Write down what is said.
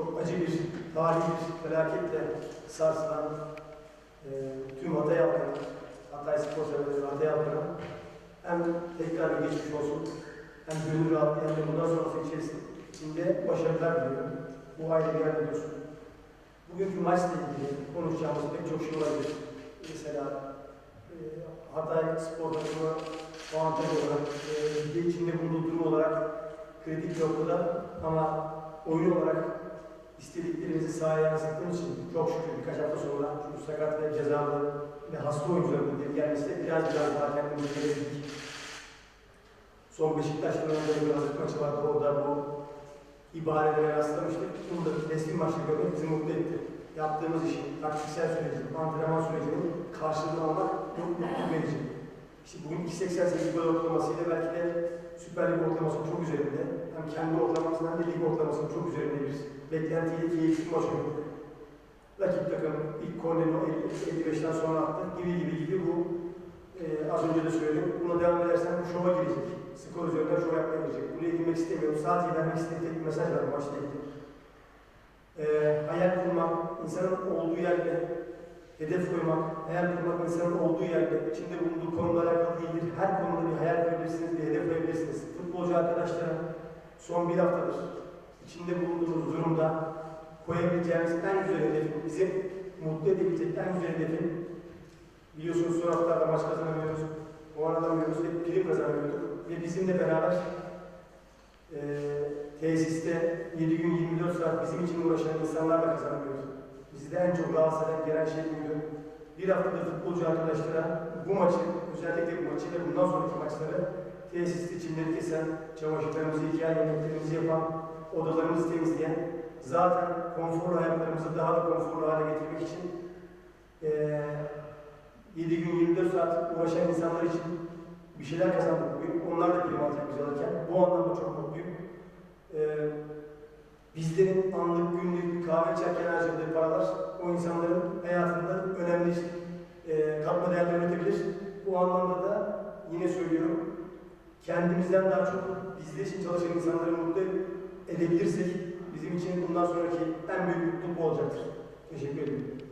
çok acı bir, tarihi bir felaketle sarsılan e, tüm Hatay halkına, Hatay spor severleri, Hatay halkına hem tekrar bir geçmiş olsun, hem gönül rahatlığı hem de bundan sonrası içerisinde başarılar diliyorum. Bu aile yerde dursun. Bugünkü maçla ilgili konuşacağımız pek çok şey olabilir. Mesela e, Hatay spor takımı avantaj olarak, e, içinde bulunduğu durum olarak kritik noktada ama oyun olarak istediklerimizi sahaya yansıttığımız için çok şükür birkaç hafta sonra şu sakat ve cezalı ve hasta oyuncuların geri gelmesiyle biraz biraz daha kendimizi gelebildik. Son Beşiktaş'tan önce bir hazırlık maçı vardı. Orada bu ibarelere rastlamıştık. Bunu da resmi maçta görmek bizi mutlu etti. Yaptığımız işin, taktiksel sürecin, antrenman sürecinin karşılığını almak çok mutlu verici. İşte bugün 2.88 gol ortalamasıyla belki de Süper Lig ortalamasının çok üzerinde. Hem kendi ortalamasından hem de lig ortalamasının çok üzerinde bir beklentiyle keyifli maç oynadık. Rakip takım ilk kornerini 55'ten sonra attı. Gibi gibi gibi bu e, az önce de söyledim. Buna devam edersen bu şova girecek. Skor üzerinden şov yapmaya girecek. Buraya girmek istemiyorum. Sadece vermek istediğim tek mesaj var maçla ilgili. E, hayal kurmak, insanın olduğu yerde hedef koymak, hayal kurmak insanın olduğu yerde, içinde bulunduğu konuyla alakalı değildir. Her konuda bir hayal koyabilirsiniz, bir hedef koyabilirsiniz. Futbolcu arkadaşlara son bir haftadır içinde bulunduğumuz durumda koyabileceğimiz en güzel hedefin, bizi mutlu edebilecek en güzel hedefin biliyorsunuz son haftalarda maç kazanamıyoruz, puan alamıyoruz ve prim kazanamıyorduk. Ve bizimle beraber eee tesiste 7 gün 24 saat bizim için uğraşan insanlarla kazanamıyoruz. Bizi de en çok rahatsız eden gelen şey buydu. Bir haftadır futbolcu arkadaşlara bu maçı, özellikle bu maçı ve bundan sonraki maçları tesiste çimleri kesen, çamaşırlarımızı yıkayan, yemeklerimizi yapan, odalarımızı temizleyen, zaten konforlu hayatlarımızı daha da konforlu hale getirmek için eee 7 gün 24 saat uğraşan insanlar için bir şeyler kazandık bugün. Onlar da prim alacak biz alırken. Bu anlamda çok mutluyum. Ee, bizlerin anlık günlük kahve içerken harcadığı paralar o insanların hayatında önemli e, katma değerler üretebilir. Bu anlamda da yine söylüyorum kendimizden daha çok bizler için çalışan insanları mutlu edebilirsek bizim için bundan sonraki en büyük mutluluk olacaktır. Teşekkür ederim.